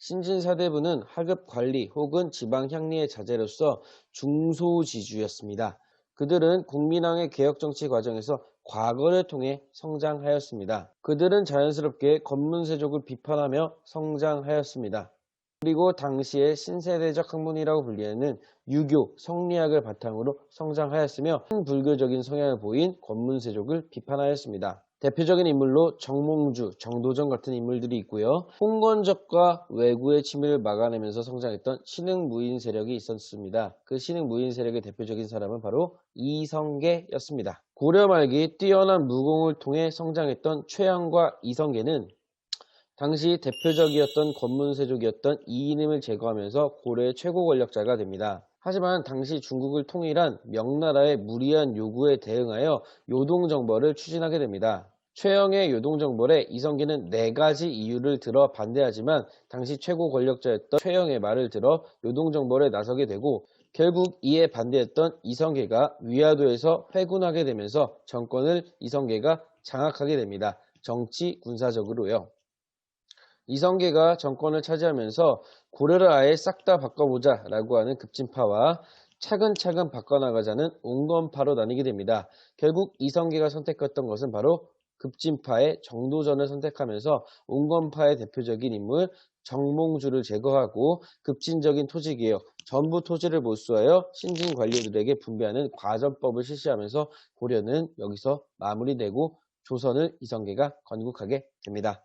신진사대부는 하급 관리 혹은 지방 향리의 자제로서 중소지주였습니다. 그들은 국민왕의 개혁정치 과정에서 과거를 통해 성장하였습니다. 그들은 자연스럽게 검문세족을 비판하며 성장하였습니다. 그리고 당시의 신세대적 학문이라고 불리는 유교, 성리학을 바탕으로 성장하였으며 불교적인 성향을 보인 권문세족을 비판하였습니다. 대표적인 인물로 정몽주, 정도전 같은 인물들이 있고요. 홍건적과 외구의 침입을 막아내면서 성장했던 신흥 무인 세력이 있었습니다. 그 신흥 무인 세력의 대표적인 사람은 바로 이성계였습니다. 고려 말기 뛰어난 무공을 통해 성장했던 최양과 이성계는 당시 대표적이었던 권문세족이었던 이인임을 제거하면서 고려의 최고 권력자가 됩니다. 하지만 당시 중국을 통일한 명나라의 무리한 요구에 대응하여 요동정벌을 추진하게 됩니다. 최영의 요동정벌에 이성계는 네 가지 이유를 들어 반대하지만 당시 최고 권력자였던 최영의 말을 들어 요동정벌에 나서게 되고 결국 이에 반대했던 이성계가 위화도에서 회군하게 되면서 정권을 이성계가 장악하게 됩니다. 정치, 군사적으로요. 이성계가 정권을 차지하면서 고려를 아예 싹 다 바꿔보자 라고 하는 급진파와 차근차근 바꿔나가자는 옹건파로 나뉘게 됩니다. 결국 이성계가 선택했던 것은 바로 급진파의 정도전을 선택하면서 옹건파의 대표적인 인물 정몽주를 제거하고 급진적인 토지개혁, 전부 토지를 몰수하여 신진 관료들에게 분배하는 과전법을 실시하면서 고려는 여기서 마무리되고 조선을 이성계가 건국하게 됩니다.